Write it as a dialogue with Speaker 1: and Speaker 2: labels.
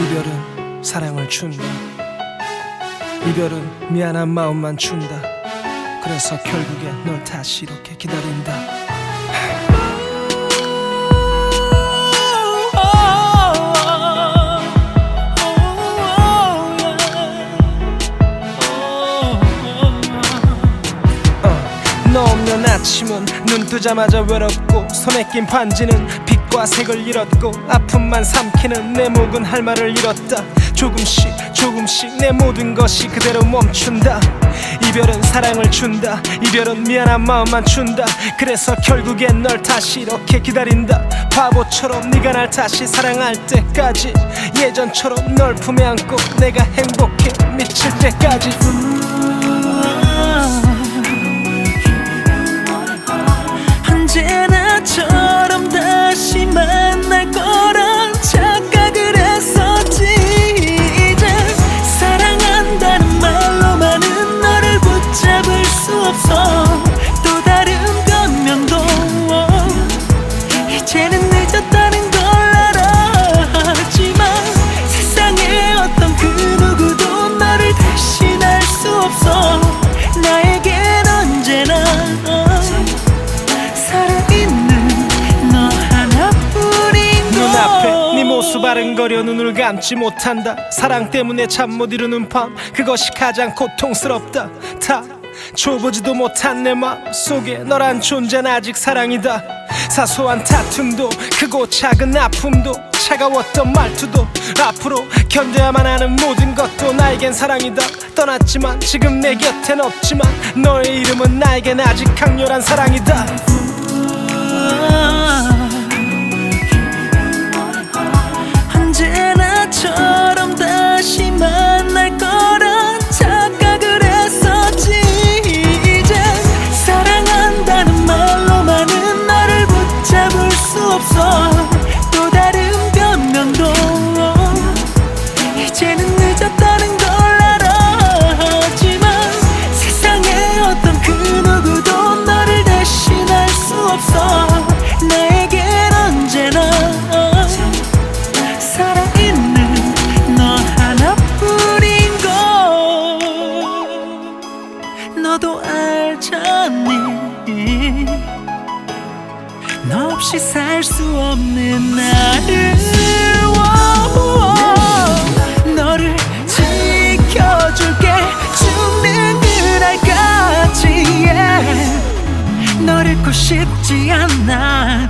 Speaker 1: 이별은 사랑을 준다. 이별은 미안한 마음만 준다. 그래서 결국엔 널 다시 이렇게 기다린다. 어, 너 없는 아침은 눈 뜨자마자 외롭고 손에 낀 반지는 빛과 색을 잃었고 아픔만 삼키는 내 목은 할 말을 잃었다. 조금씩 조금씩 내 모든 것이 그대로 멈춘다. 이별은 사랑을 준다. 이별은 미안한 마음만 준다. 그래서 결국엔 널 다시 이렇게 기다린다. 바보처럼 네가 날 다시 사랑할 때까지 예전처럼 널 품에 안고 내가 행복해 미칠 때까지
Speaker 2: 이제는 늦었다는 걸 알아 하지만 세상에 어떤 그 누구도 너를 대신할 수 없어. 나에겐 언제나 살아있는 너 하나뿐인 걸.
Speaker 1: 눈앞에 네 모습 아른거려 눈을 감지 못한다. 사랑 때문에 잠 못 이루는 밤 그것이 가장 고통스럽다. 다 줘보지도 못한 내 마음 속에 너란 존재는 아직 사랑이다. 사소한 다툼도 크고 작은 아픔도 차가웠던 말투도 앞으로 견뎌야만 하는 모든 것도 나에겐 사랑이다. 떠났지만 지금 내 곁엔 없지만 너의 이름은 나에겐 아직 강렬한 사랑이다
Speaker 2: 없이 살 수 없는 나를 너를 지켜줄게. 죽는 그날까지 yeah. 너를 잃고 싶지 않아